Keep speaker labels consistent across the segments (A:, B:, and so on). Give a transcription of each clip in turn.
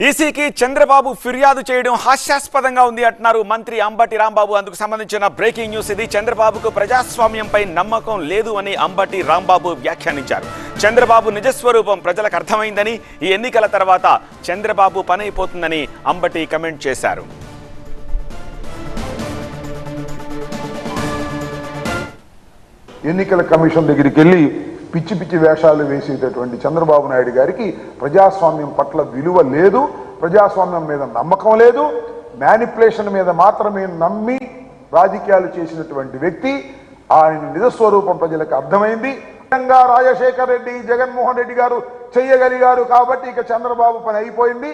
A: ఈసీకి చంద్రబాబు ఫిర్యాదు చేయడం హాస్యాస్పదంగా ఉంది అంటున్నారు మంత్రి అంబటి రాంబాబు. అందుకు సంబంధించిన బ్రేకింగ్ న్యూస్ ఇది. చంద్రబాబుకు ప్రజాస్వామ్యంపై నమ్మకం లేదు అని అంబటి రాంబాబు వ్యాఖ్యానించారు. చంద్రబాబు నిజస్వరూపం ప్రజలకు అర్థమైందని ఈ ఎన్నికల తర్వాత చంద్రబాబు పనైపోతుందని అంబటి కమెంట్ చేశారు.
B: ఎన్నికల కమిషన్ దగ్గరికి వెళ్ళి పిచ్చి పిచ్చి వేషాలు వేసేటటువంటి చంద్రబాబు నాయుడు గారికి ప్రజాస్వామ్యం పట్ల విలువ లేదు ప్రజాస్వామ్యం మీద నమ్మకం లేదు మ్యానిపులేషన్ మీద మాత్రమే నమ్మి రాజకీయాలు చేసినటువంటి వ్యక్తి ఆయన నిజస్వరూపం ప్రజలకు అర్థమైంది. నిజంగా రాజశేఖర్ రెడ్డి జగన్మోహన్ రెడ్డి గారు చెయ్యగలిగారు కాబట్టి ఇక చంద్రబాబు పని అయిపోయింది.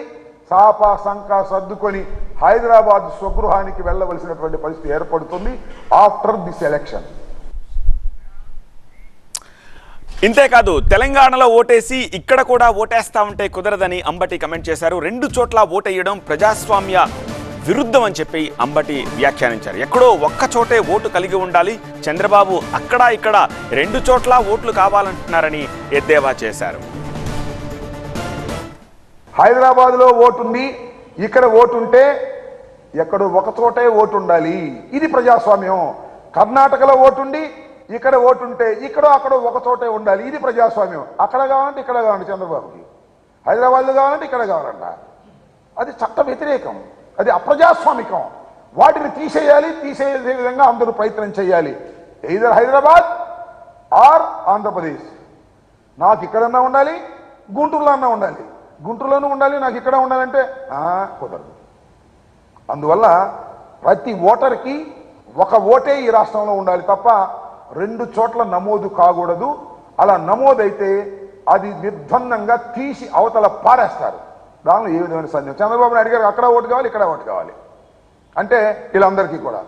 B: సాపా సంకా సర్దుకొని హైదరాబాద్ స్వగృహానికి వెళ్ళవలసినటువంటి పరిస్థితి ఏర్పడుతుంది. ఆఫ్టర్ దిస్ ఎలక్షన్
A: ఇంతేకాదు తెలంగాణలో ఓటేసి ఇక్కడ కూడా ఓటేస్తా ఉంటే కుదరదని అంబటి కమెంట్ చేశారు. రెండు చోట్ల ఓటేయడం ప్రజాస్వామ్య విరుద్ధం అని చెప్పి అంబటి వ్యాఖ్యానించారు. ఎక్కడో ఒక్క చోటే ఓటు కలిగి ఉండాలి. చంద్రబాబు అక్కడ ఇక్కడ రెండు చోట్ల ఓట్లు కావాలంటున్నారని ఎద్దేవా చేశారు.
B: హైదరాబాద్లో ఓటుంది ఇక్కడ ఓటుంటే ఎక్కడో ఒక చోటే ఓటు ఉండాలి ఇది ప్రజాస్వామ్యం. కర్ణాటకలో ఓటుండి ఇక్కడ ఓటుంటే ఇక్కడ అక్కడ ఒక చోటే ఉండాలి. ఇది ప్రజాస్వామ్యం. అక్కడ కావాలంటే ఇక్కడ కావాలండి చంద్రబాబుకి. హైదరాబాద్లో కావాలంటే ఇక్కడ కావాలంట. అది చట్ట వ్యతిరేకం. అది అప్రజాస్వామికం. వాటిని తీసేయాలి తీసేసే విధంగా అందరూ ప్రయత్నం చేయాలి. ఇదర్ హైదరాబాద్ ఆర్ ఆంధ్రప్రదేశ్. నాకు ఇక్కడన్నా ఉండాలి గుంటూరులో అన్నా ఉండాలి. గుంటూరులోనూ ఉండాలి నాకు ఇక్కడ ఉండాలంటే కుదరదు. అందువల్ల ప్రతి ఓటర్కి ఒక ఓటే ఈ రాష్ట్రంలో ఉండాలి తప్ప రెండు చోట్ల నమోదు కాకూడదు. అలా నమోదైతే అది నిర్బంధంగా తీసి అవతల పారేస్తారు. దానిలో ఏ విధమైన సందేహం? చంద్రబాబు నాయుడు గారు అక్కడ ఓటు కావాలి ఇక్కడ ఓటు కావాలి. అంటే వీళ్ళందరికీ కూడా.